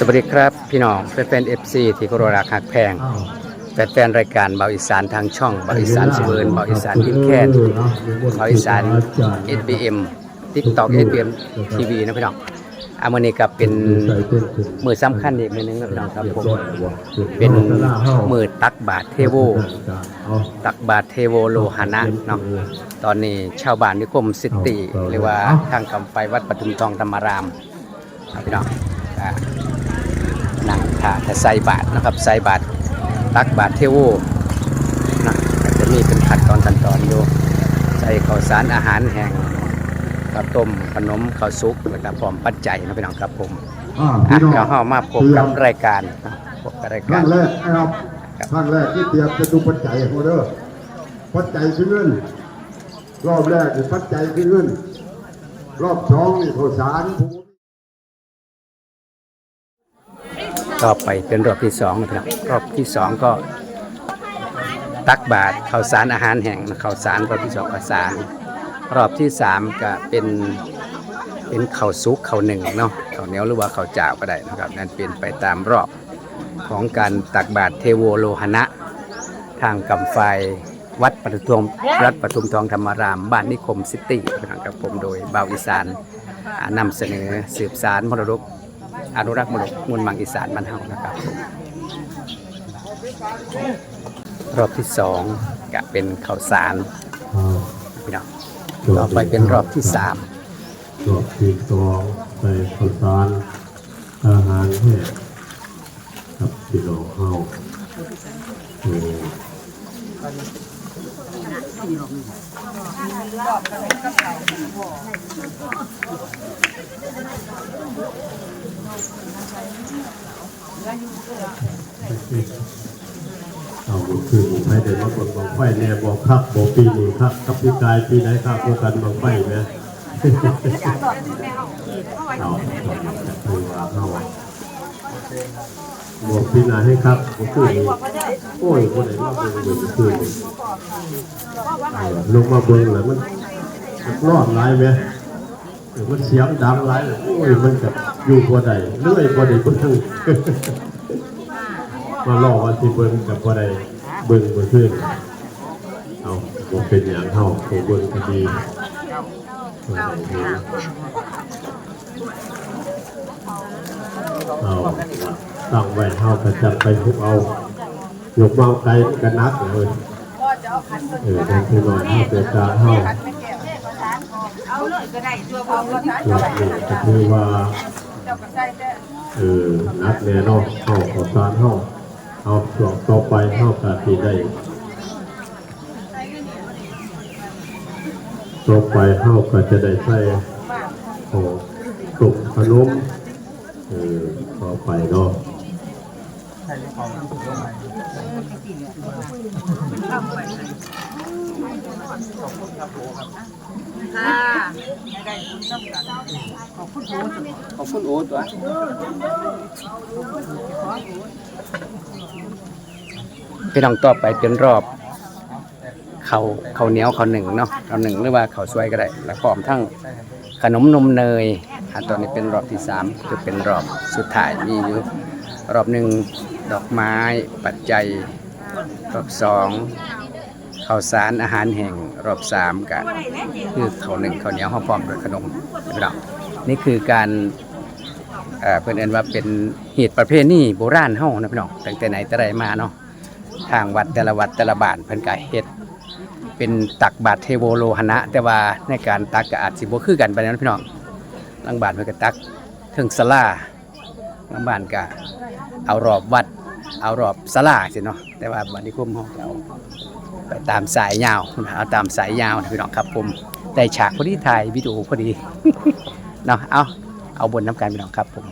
สวัสดีครับพี่น้องแฟนเอฟซีที่เครพรักหักแพงแฟนๆรายการเบาอีสานทางช่องเบาอีสานสเวิร์นเบาอีสานอินแคนเบาอีสาน SBM TikTok SBM TV นะพี่น้องอามันนี้ก็เป็นมือสำคัญอีกมือหนึงนะพี่น้องครับผมเป็นมือตักบาทเทโว ตักบาทเทโวโลหะนะเนาะตอนนี้ชาวบ้านนิคมซิตีหรือว่าทางกำไฟวัดปทุมทองธรรมารามพี่น้อง อ่านั่งถาแต่ใส่บาทนะครับใส่บาทตักบาทเทโวนะก็จะมีเป็นขัดตอนขั้นตอนอยู่ใส่ข้าวสารอาหารแห้งข้าวต้มขนมข้าวซุปแล้วก็พร้อมปัจจัยนะพี่น้องครับผมอ่าอะพี่น้องเดี๋ยวเรามาพบกับรายการนะพบกับรายคการั้รงแรกนะครับครั้งแรกที่เตรียมจะดูปัจจัยโมเดอร์ปัจจัยคือเงิน รอบแรกนี่ปัจจัยคือเงิน รอบสองนี่ข้าวสาร ต่อไปเป็นรอบที่สองนะครับรอบที่สองก็ ตักบาตรข้าวสารอาหารแห้งข้าวสารรอบที่สองข้าวสาร รอบที่สามก็เป็นเป็นข้าวซุกข้าวหนึ่งเนาะข้าวเหนียวหรือว่าข้าวเจ้าก็ได้นะครับนั่นเป็นไปตามรอบของการตักบาตรเทโวโลหณะ ทางกำไฟวัดปทุมรัฐปทุมทองธรรมาราม บ้านนิคมซิตี้นะครับผมโดยเบาอีสานนำเสนอสืบสารมรดก อนุรักษ์มรดกมลมังอีสานบ้านเฮานะครับรอบที่สองก็เป็นข้าวสารพี่น้องต่อไปเป็นรอบที่สามรอบที่สองไปข้าวสารอาหารแห้งครับพี่น้องเฮาโอ้ เอาบุญคือบุญให้เดินมาบนบังไฟแน่บอกครับบอกปีนี้ครับกับพี่กายปีไหนครับพวกกันบังไฟไหมเอาคือว่าเขาบอกพี่นให้ครับก็คือโอ้ยคนไหนมาเบิ่งเบิ่งคือลงมาเบิ่งแล้วมันรอดร้ายไหมมันเสียงดังร้ายโอ้ยมันกับอยู่บ่ได้เลื่อยบ่ได้เบิ่ง มาล่อว่าสิเบิ่งกับบ่ได้เบิ่งบ่ขึ้นเอาบ่เป็นอย่างเฮาโเบิ่งก็ดีเอาตั้งไว้เฮาก็จับไปทุกเอายกเมาไกลกันนักเลยเออนั่นคือหน่อยเฮาเกิดการเฮาเอาเลยก็ได้ตัวพอก็ใช้ก็คือว่าเจ้เออนักแน่นอนเฮาขอสารเฮา เอาช่วงต่อไปเฮาก็สิได้ต่อไปเฮาก็จะได้ใช้ของตุกขนมเออต่อไปเนาะค่ะขอบคุณโอ๊ตว พี่น้องต่อไปเป็นรอบเขาเขาเหนียวเขาหนึ่งเนาะเขาหนึ่งหรือว่าเขาวสวยก็ได้ แล้วพร้อมทั้งขนมนมเนยอะตอนนี้เป็นรอบที่สามจะเป็นรอบสุดท้ายมีอยู่รอบหนึ่งดอกไม้ปัจจัย รอบสองข้าวสารอาหารแห่งรอบสามก็คือข้าวหนึ่งข้าวเหนียวข้าวพร้อมด้วยขนมพี่น้องนี่คือการเอ่อเพื่อนเอนว่าเป็นเหตุประเพณีโบราณเฮานะพี่น้องตั้งแต่ไหนแต่ไรมาเนาะ ทางวัดแต่ละวัดแต่ละบ้านเพิ่นก็เฮ็ดเป็นตักบาตรเทโวโลหณะ แต่ว่าในการตักก็อาจสิบ่คือกันไปนั้นพี่น้องลังบ้านเพิ่นก็ตักเทิงศาลาลังบ้านก็เอารอบวัด เอารอบศาลาสิเนาะแต่ว่าบัดนี้คุมเฮาเอาไปตามสายยาวเอาตามสายยาวนะพี่น้องครับผมได้ฉากพอดีถ่ายวิดีโอพอดีเนาะเอาเอาบนน้ำกันพี่น้องครับผม